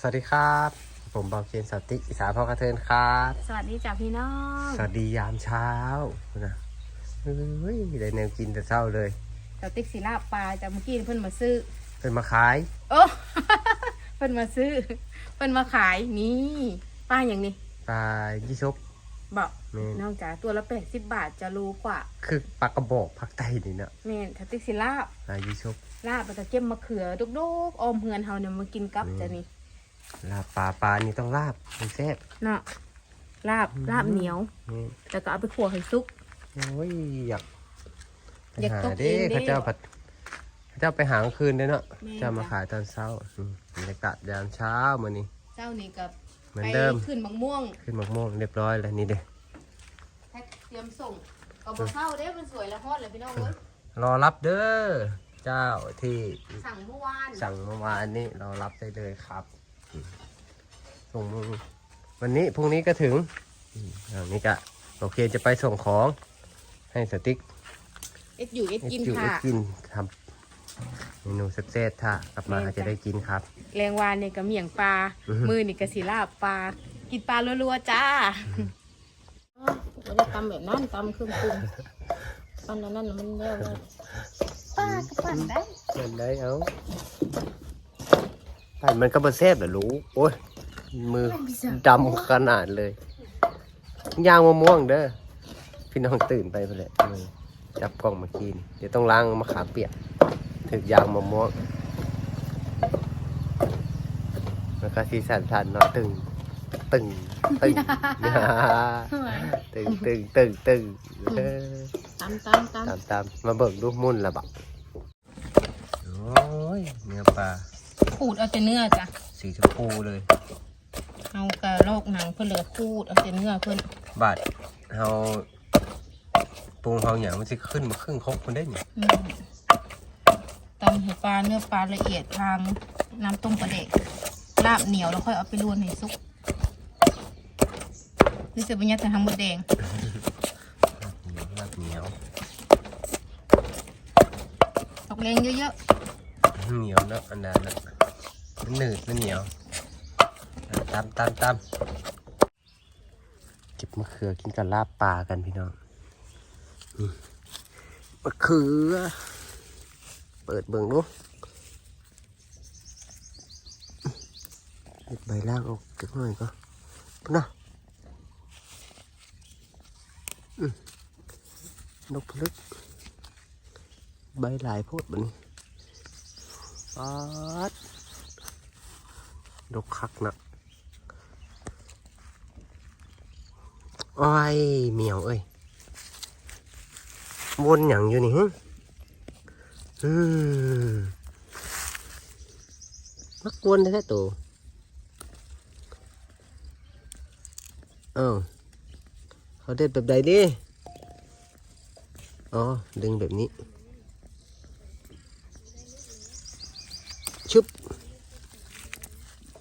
สวัสดีครับ ผมเบาเคนสนติอิสาพอกระเทินครับ สวัสดีจ้ะพี่น้อง สวัสดียามเช้านะเฮ้ยได้แนวกินแต่เช้าเลยเจ้าติ๊กศิลาปลาจ้ะเมื่อกี้เพิ่นมาซื้อเป็นมาขาย โอ้ เพิ่นมาซื้อ เพิ่นมาขายนี่ป้าอย่างนี้ปลายี่ชกบอกแม่นน้องจ๋าตัวละแปดสิบบาทจะรู้กว่า คือปลากระบอกภาคใต้นี่เนาะแม่นถ้าติ๊กศิลาบปลายี่ชกลาบมันจะเก็บมะเขือดุกๆออมเฮือนเฮาเนี่ยมากินกับแม่นจ้ะนี่ ลาบปลาปลานี่ต้องลาบมันแซ่บเนาะลาบลาบเหนียว นี่แล้วก็เอาไปขั่วให้สุก โอ้ยอยากอยากตกหเด้เองเด้เขาเจ้าผัดเขาเจ้าไปหากลางคืนเด้เนาะแม่นเจ้ามาจ้ะขายตอนเช้าอืมบรรยากาศยามเช้ามื้อนี้ เจ้านี่กับเหมือนไปเดิม ขึ้นมะม่วงขึ้นมะม่วงเรียบร้อยแล้วนี่เด้ แพ็คเตรียมส่งก็บ่เข้าเด้มันสวยแล้วฮอดเลยพี่น้องเอ้ยรอรับเด้อเจ้าที่สั่งเมื่อวานสั่งเมื่อวานนี้เรารับได้เลยครับ ส่งมือวันนี้พรุ่งนี้ก็ถึงอืมอันนี้ก็โอเคจะไปส่งของให้สติ๊กเอ็ดอยู่เอ็ดกินอยู่ค่ะกินทำเมนูเซ็ตๆถ้ากลับมาแม่นจ้ะจะได้กินครับ แรงวานเนี่ยก็เมี่ยงปลาอือฮึมือนี่ก็สีลาบปลา กินปลารัวๆจ้าไม่ได้ตำแบบนั้นตำเครื่องปรุงปั้นแล้วนั่นมันเรียกว่าป้าก็ปั้นได้เงินได้เอา ปั่นมันก็มาแซ่บเหรอรู้โอ้ยมือดำขนาดเลยย่างมะม่วงเด้อพี่น้องตื่นไปไปเลยมือจับกล้องมากินเดี๋ยวต้องล้างมะขามเปียกถึกยางมะม่วงแล้วก็สีสันสันๆเนาะตึงตึงตึงตึงตึงตึงตึงเออตำตำตตามตามมาเบิกลูกมุ่นละบักโอ้ยเนื้อปลาำ ขูดเอาแต่เนื้อจ้ะสีชมพูเลย เอากระโลกหนังเพื่อเหลือขูดเอาแต่เนื้อเพื่อนบาดเฮาปรุงเฮาอย่างมันจะขึ้นมาครึ่งครกคนได้เนี่ยอืมตำเห็ดปลาเนื้อปลาละเอียดทางน้ำต้มปลาเด็กลาบเหนียวแล้วค่อยเอาไปรวนให้สุกนี่เสือปัญญาแต่ทางหมดแดงเหนียวลาบเหนียวตกแรงเยอะเหนียวเนอะอันนั้นนะ มันหนืดมันเหนียวตามตามตามเก็บมะเขือกินกับลาบปลากันพี่น้องมะเขือ เปิดเบิ่งดูเด็ดใบล่างออกจักหน่อยก็พุ่นนะอืมนกพลึก ใบหลายโพดบัดนี้ปัด ดกคักนะอ้ยเหมียวเอ้ยวนอย่างอยู่นี่ฮึมักวนแท้ๆตัวเอ้าเขาเด็ดแบบใดดิอ๋อ ดึงแบบนี้ชึบ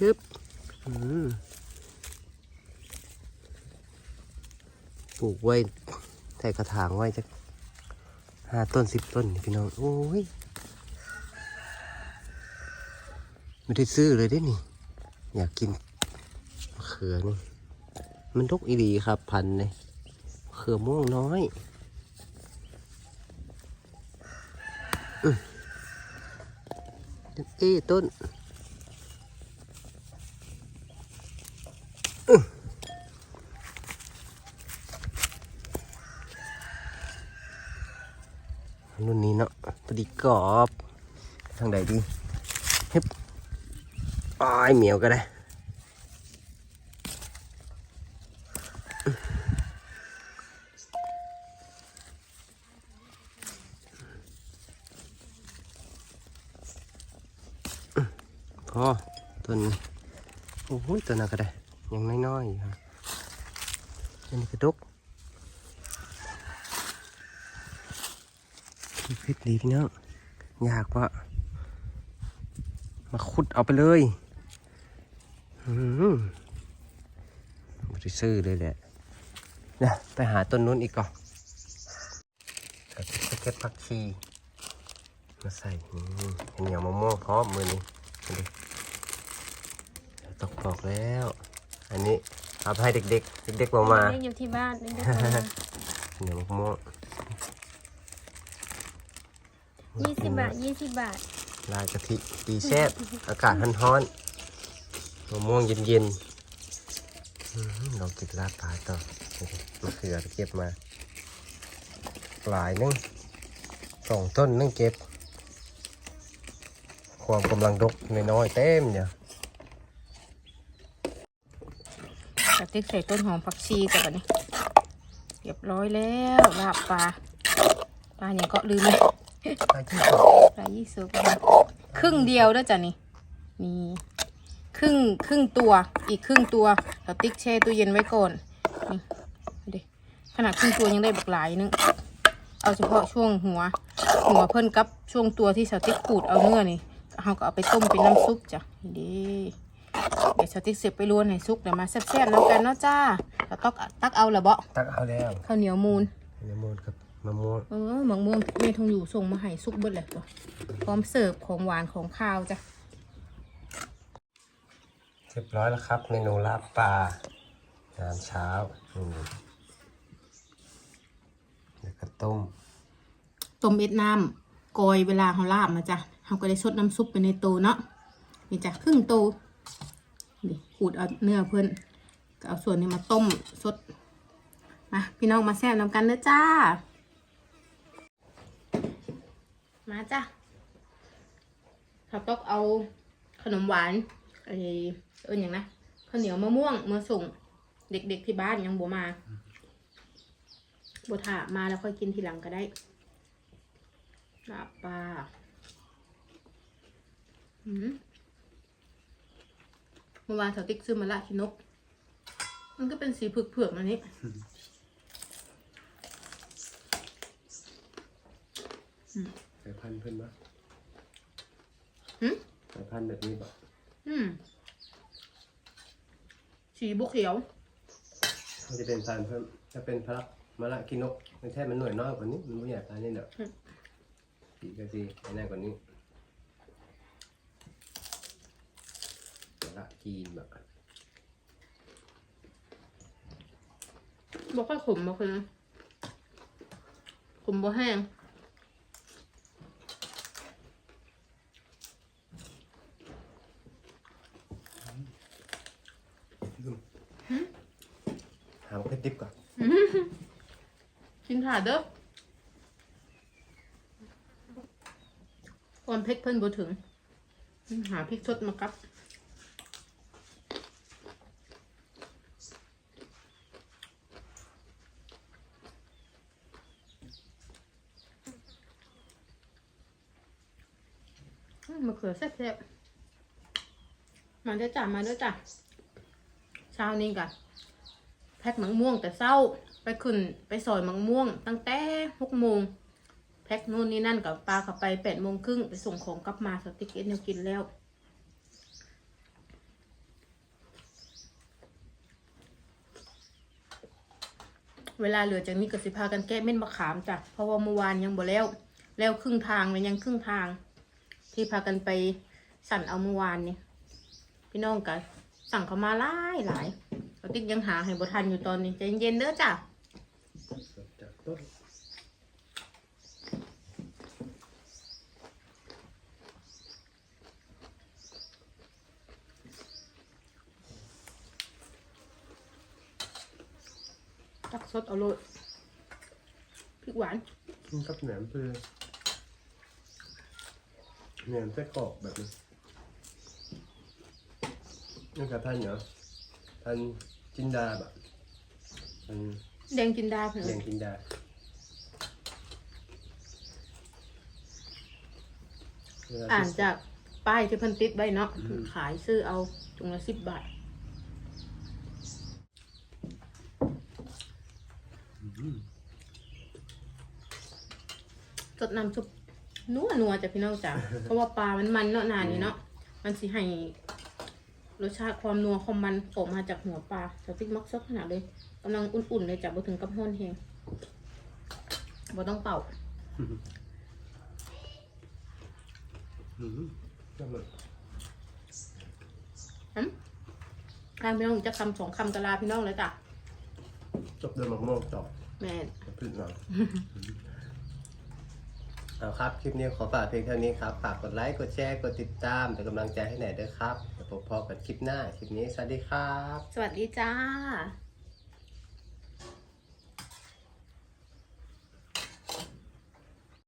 ชึบปลูกไว้ใส่กระถางไว้จะห้าต้นสิบต้นพี่น้อง โอ้ย ไม่ได้ซื้อเลยเด้นี่ อยากกินเขือนี่ มันทุกอีดีครับ พันเลยเขือม่วงน้อยเอ้ต้นอื้อรุ่นนี้เนาะพอดี กรอบทางใดดีเฮ้ยอ้ายเหมียวก็ได้พอต้นนี้โอ้โหตัวนั้นก็ได้ยังน้อยๆอยู่ฮะอันนี้กระดกพิษดีพี่น้อง ยากว่ะมาขุดเอาไปเลยอืมบริซื้อเลยแหละนะไปหาต้นนู้นอีกก่อนกับสเก็ตผักชี มาใส่นี่เหนียวมะม่วงพร้อมมือนี้ดูดิตกปอกแล้ว อันนี้เอาไปให้เด็กๆ เด็กๆบอกมา เล่นอยู่ที่บ้านเล่นด้วยกันเหนียวมะม่วง ยี่สิบบาทยี่สิบบาทลายกะทิดีแซ่บอากาศร้อนๆมะม่วงเย็นๆอื้อหือเรากินลาบปลาต่อมะเขือเก็บมา หลายนึงสองต้นนึงเก็บ ความกำลังดกน้อยๆเต็มเนี่ยกระติกใส่ต้นหอมผักชีจ้ะบัดนี้เรียบร้อยแล้วลาบปลาปลาเนี่ยก็ลืมเลย ไปที่ต่อปลายี่สิบครึ่งเดียวด้วยจ้ะนี่นี่ครึ่งครึ่งตัวอีกครึ่งตัวเราติ๊กแช่ตู้เย็นไว้ก่อนนี่ดูดิขนาดครึ่งตัวยังได้บักหลายนึงเอาเฉพาะช่วงหัว หัวเพิ่นกับช่วงตัวที่สาวติ๊กขูดเอาเนื้อนี่เราก็เอาไปต้มเป็นน้ำซุปจ้ะนี่ดิเดี๋ยวสาวติ๊กเสร็จไปรวนให้ซุกเดี๋ยวมาแซ่บๆน้ำกันเนาะจ้าเราตักตักเอาละเบาะตักเอาแล้วข้าวเหนียวมูนมะม่วงกับ มะม่วงเออหมังม่วงเมทองอยู่ส่งมาให้ซุกเบิดเลยตัวพร้อมเสิร์ฟของหวานของข้าวจ้ะเรียบร้อยแล้วครับ เมนูลาบปลางานเช้าอืมแล้วก็ต้มต้มเอ็ดน้ำกอยเวลาเขาลาบมาจ้ะเขาก็ได้ซดน้ำซุปไปในโตเนาะนี่จ้ะครึ่งโตนี่ขูดเอาเนื้อเพิ่นก็เอาส่วนนี้มาต้มสดมาพี่น้องมาแซ่บนำกันเด้อจ้า มาจ้ะเขาต้องเอาขนมหวานไอ้เอิ้นอย่างนะข้าวเหนียวมะม่วงมาส่ง เด็กๆที่บ้านยังบ่มาบ่ถ่ามาแล้วค่อยกินทีหลังก็ได้ลาบปลาอืมเมื่อวานสาวติ๊กซื้อมาละชินก มันก็เป็นสีเผือกๆอันนี้ ใส่พันธุ์เพิ่นปะหืมใส่พันธุ์แบบนี้ปะอืมสีบุกเขียว มันจะเป็นพันธุ์เพิ่มจะเป็นพลักมะละกินกไม่ใช่มันหน่วยน้อยกว่านี้ มันไม่ใหญ่ปานนี้เด้ออืม สีก็สีไอ้นั่นกว่านี้มะละจีนแบบบอกค่อยขมมาคือขมบ่แห้ง หาเพชรดิบก่อนกินถ่าเด้อความเผ็ดเพิ่นบ่ถึง หาพริกสดมากับอืมมะเขือแซ่บๆมาเด้อจ้ะมาเด้อจ้ะเช้านี้กัน แพ็คมังม่วงแต่เศร้าไปขึ้นไปซอยมังม่วง ตั้งแต่หกโมงแพ็คนู่นนี่นั่นกับปลาขับไปแปดโมงครึ่งไปส่งของกลับมาสติกเอ็นเนี่ยกินแล้วเวลาเหลือจากนี้ก็สิพากันแก้เม็ดมะขามจ้ะ เพราะว่าเมื่อวานยังบ่แล้ว แล้วครึ่งทางเลยยังครึ่งทาง ที่พากันไปสั่นเอาเมื่อวานนี่พี่น้องกันสั่งเขามาหลายหลาย ติ๊กยังหาให้บ่ทันอยู่ตอนนี้ใจเย็นๆเด้อจ้ะจากต้นตักสดเอาโลดพริกหวานกินกับแหนมเพื่อแหนมไส้กรอกแบบนี้นี่กับท่านเหรอท่าน จินดาแบบท่านแดงจินดาเพิ่นแดงจินดา อ่านจากป้ายที่เพิ่นติดไว้เนาะขายซื้อเอาถุงละสิบบาท สดน้ำซุปนัวนัวๆจ้ะพี่น้องจ๋าเพราะว่าปลามันมันเนาะนานนี้เนาะมันสิให้ รสชาติความนัวความมันออกมาจากหัวปลาสติ๊กมักซดขนาดเลยกำลังอุ่นๆเลยจ้ะบ่ถึงกับห้อนเฮงบ่ต้องเป่าอืมจังเลยอืมทางพี่น้องจะคำสองคำกะลาพี่น้องเลยจ้ะจบด้วยมะม่วงจบแม่นพึ่งหน่อย เอาครับ คลิปนี้ขอฝากเพียงเท่านี้ครับ ฝากกดไลค์ กดแชร์ กดติดตามเป็นกำลังใจให้หน่อยด้วยครับ แล้วพบกันคลิปหน้า คลิปนี้ สวัสดีครับ สวัสดีจ้า